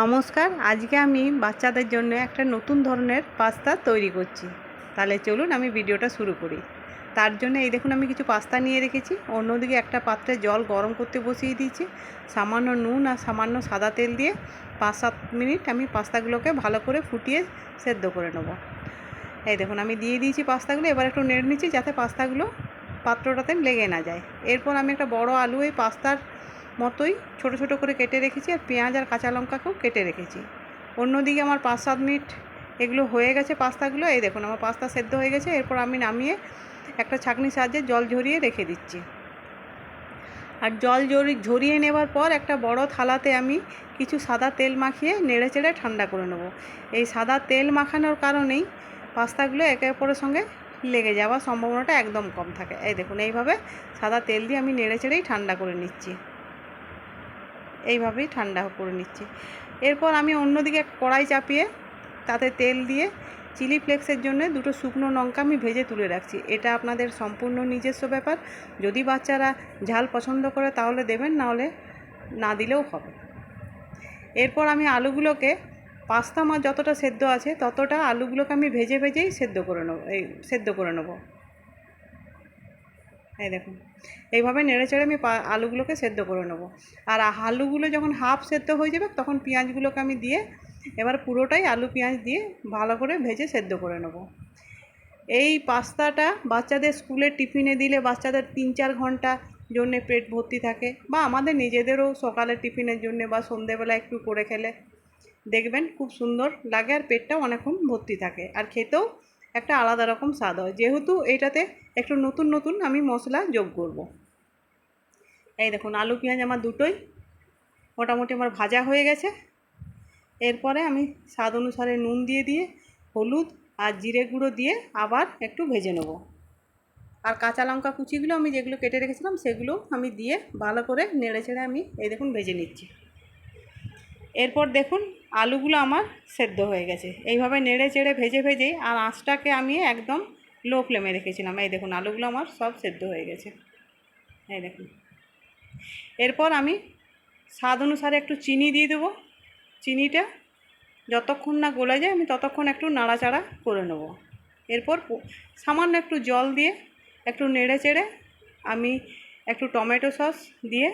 নমস্কার, আজকে আমি বাচ্চাদের জন্য একটা নতুন ধরনের পাস্তা তৈরি করছি। তাহলে চলুন আমি ভিডিওটা শুরু করি। তার জন্য এই দেখুন আমি কিছু পাস্তা নিয়ে রেখেছি। অন্যদিকে একটা পাত্রে জল গরম করতে বসিয়ে দিয়েছি। সামান্য নুন আর সামান্য সাদা তেল দিয়ে পাঁচ সাত মিনিট আমি পাস্তাগুলোকে ভালো করে ফুটিয়ে সেদ্ধ করে নেব। এই দেখুন আমি দিয়ে দিয়েছি পাস্তাগুলো, এবার একটু নেড়ে নিচ্ছি যাতে পাস্তাগুলো পাত্রটাতে লেগে না যায়। এরপর আমি একটা বড় আলু এই পাস্তার মতোই ছোট ছোট করে কেটে রেখেছি আর পেঁয়াজ আর কাঁচা লঙ্কাকেও কেটে রেখেছি। অন্যদিকে আমার পাঁচ সাত মিনিট এগুলো হয়ে গেছে পাস্তাগুলো। এই দেখুন, আমার পাস্তা সেদ্ধ হয়ে গেছে। এরপর আমি নামিয়ে একটা ছাঁকনির সাহায্যে জল ঝরিয়ে রেখে দিচ্ছি। আর জল ঝরি, ঝরিয়ে নেবার পর একটা বড় থালাতে আমি কিছু সাদা তেল মাখিয়ে নেড়ে চেড়ে ঠান্ডা করে নেব। এই সাদা তেল মাখানোর কারণেই পাস্তাগুলো একে অপরের সঙ্গে লেগে যাওয়ার সম্ভাবনাটা একদম কম থাকে। এই দেখুন, এইভাবে সাদা তেল দিয়ে আমি নেড়ে চেড়েই ঠান্ডা করে নিচ্ছি। এইভাবেই ঠান্ডা করে নিচ্ছি। এরপর আমি অন্যদিকে কড়াই চাপিয়ে তাতে তেল দিয়ে চিলি ফ্লেক্সের জন্য দুটো শুকনো লঙ্কা আমি ভেজে তুলে রাখছি। এটা আপনাদের সম্পূর্ণ নিজস্ব ব্যাপার। যদি বাচ্চারা ঝাল পছন্দ করে তাহলে দেবেন, নাহলে না দিলেও হবে। এরপর আমি আলুগুলোকে, পাস্তা মাছ যতটা সেদ্ধ আছে ততটা আলুগুলোকে আমি ভেজে ভেজেই সেদ্ধ করে নেব, এই সেদ্ধ করে নেব। এই দেখুন। এইভাবে নেড়ে চেড়ে আমি আলুগুলোকে সেদ্ধ করে নেব। আর আলুগুলো যখন হাফ সেদ্ধ হয়ে যাবে, তখন পেঁয়াজগুলোকে আমি দিয়ে এবার পুরোটাই আলু পেঁয়াজ দিয়ে ভালো করে ভেজে সেদ্ধ করে নেব। এই পাস্তাটা বাচ্চাদের স্কুলের টিফিনে দিলে বাচ্চাদের তিন চার ঘণ্টা জন্যে পেট ভর্তি থাকে বা আমাদের নিজেদেরও সকালের টিফিনের জন্য বা সন্ধেবেলা একটু করে খেলে। দেখবেন খুব সুন্দর লাগে আর পেটটাও অনেকক্ষণ ভর্তি থাকে। আর খেতেও একটা আলাদা রকম স্বাদ হয়। যেহেতু এটাতে একটু নতুন নতুন আমি মশলা যোগ করব। এই দেখুন, আলু, পেঁয়াজ আমার দুটোই মোটামুটি আমার ভাজা হয়ে গেছে। এরপরে আমি স্বাদ অনুসারে নুন দিয়ে দিয়ে, হলুদ আর জিরে গুঁড়ো দিয়ে আবার একটু ভেজে নেব। আর কাঁচা লঙ্কা কুচিগুলো আমি যেগুলো কেটে রেখেছিলাম, সেগুলো আমি দিয়ে ভালো করে নেড়ে চেড়ে আমি, এই দেখুন, ভেজে নিচ্ছি। এরপর দেখুন আলুগুলো আমার সেদ্ধ হয়ে গেছে। এইভাবে নেড়ে চেড়ে ভেজে ভেজেই আর আঁচটাকে আমি একদম লো ফ্লেমে রেখেছিলাম। এই দেখুন, আলুগুলো আমার সব সেদ্ধ হয়ে গেছে। এই দেখুন। এরপর আমি স্বাদ অনুসারে একটু চিনি দিয়ে দেবো। চিনিটা যতক্ষণ না গলে যায়, আমি ততক্ষণ একটু নাড়াচাড়া করে নেব। এরপর সামান্য একটু জল দিয়ে একটু নেড়ে চেড়ে আমি একটু টমেটো সস দিয়ে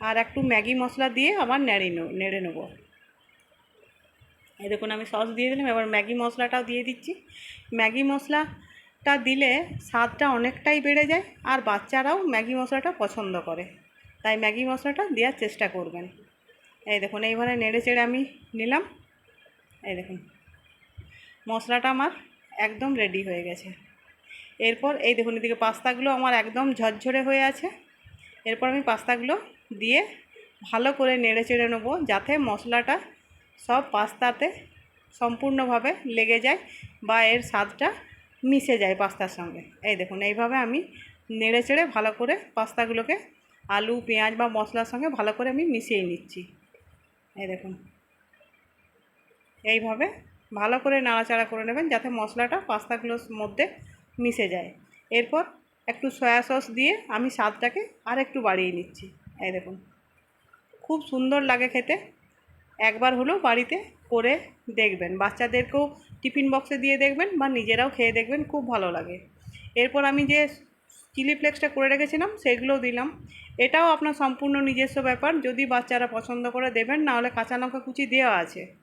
আর একটু ম্যাগি মশলা দিয়ে আবার নেড়ে নেড়ে নেব। এই দেখুন আমি সস দিয়ে দিলাম, এবার ম্যাগি মশলাটাও দিয়ে দিচ্ছি। ম্যাগি মশলাটা দিলে স্বাদটা অনেকটাই বেড়ে যায় আর বাচ্চারাও ম্যাগি মশলাটা পছন্দ করে। তাই ম্যাগি মশলাটা দেওয়ার চেষ্টা করবেন। এই দেখুন এইভাবে নেড়ে চেড়ে আমি নিলাম। এই দেখুন, মশলাটা আমার একদম রেডি হয়ে গেছে। এরপর এই দেখুন, এদিকে পাস্তাগুলো আমার একদম ঝরঝরে হয়ে আছে। এরপর আমি পাস্তাগুলো দিয়ে ভালো করে নেড়ে চেড়ে নেব যাতে মশলাটা সব পাস্তাতে সম্পূর্ণভাবে লেগে যায় বা এর স্বাদটা মিশে যায় পাস্তার সঙ্গে। এই দেখুন, এইভাবে আমি নেড়ে চেড়ে ভালো করে পাস্তাগুলোকে আলু, পেঁয়াজ বা মশলার সঙ্গে ভালো করে আমি মিশিয়ে নিচ্ছি। এই দেখুন, এইভাবে ভালো করে নাড়াচাড়া করে নেবেন যাতে মশলাটা পাস্তাগুলোর মধ্যে মিশে যায়। এরপর একটু সয়া সস দিয়ে আমি স্বাদটাকে আর একটু বাড়িয়ে নিচ্ছি। এই দেখুন। খুব সুন্দর লাগে খেতে। একবার হলেও বাড়িতে করে দেখবেন। বাচ্চাদেরকেও টিফিন বক্সে দিয়ে দেখবেন বা নিজেরাও খেয়ে দেখবেন, খুব ভালো লাগে। এরপর আমি যে চিলি ফ্লেক্সটা করে রেখেছিলাম, সেগুলোও দিলাম। এটাও আপনার সম্পূর্ণ নিজস্ব ব্যাপার। যদি বাচ্চারা পছন্দ করে দেবেন, নাহলে কাঁচা লঙ্কা কুচি দেওয়া আছে।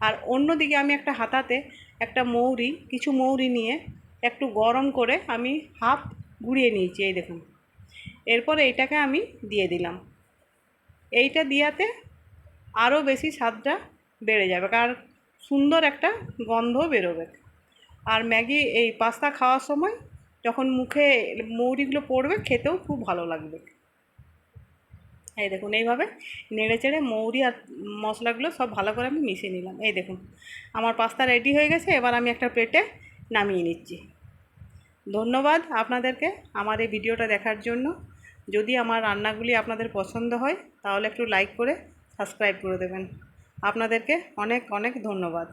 আর অন্যদিকে আমি একটা হাতাতে একটা মৌরি, কিছু মৌরি নিয়ে একটু গরম করে আমি হাফ গুঁড়িয়ে নিয়েছি, এই দেখুন। এরপর এইটাকে আমি দিয়ে দিলাম। এইটা দিয়াতে আরও বেশি স্বাদটা বেড়ে যাবে কারণ সুন্দর একটা গন্ধ বেরোবে। আর ম্যাগি এই পাস্তা খাওয়ার সময় যখন মুখে মৌরিগুলো পড়বে খেতেও খুব ভালো লাগবে। এই দেখুন, এইভাবে নেড়ে চেড়ে মৌরি আর মশলাগুলো সব ভালো করে আমি মিশিয়ে নিলাম। এই দেখুন, আমার পাস্তা রেডি হয়ে গেছে, এবার আমি একটা প্লেটে নামিয়ে নিচ্ছি। ধন্যবাদ আপনাদেরকে আমার এই ভিডিওটা দেখার জন্য। যদি আমার রান্নাগুলি আপনাদের পছন্দ হয়, তাহলে একটু লাইক করে সাবস্ক্রাইব করে দেবেন। আপনাদেরকে অনেক অনেক ধন্যবাদ।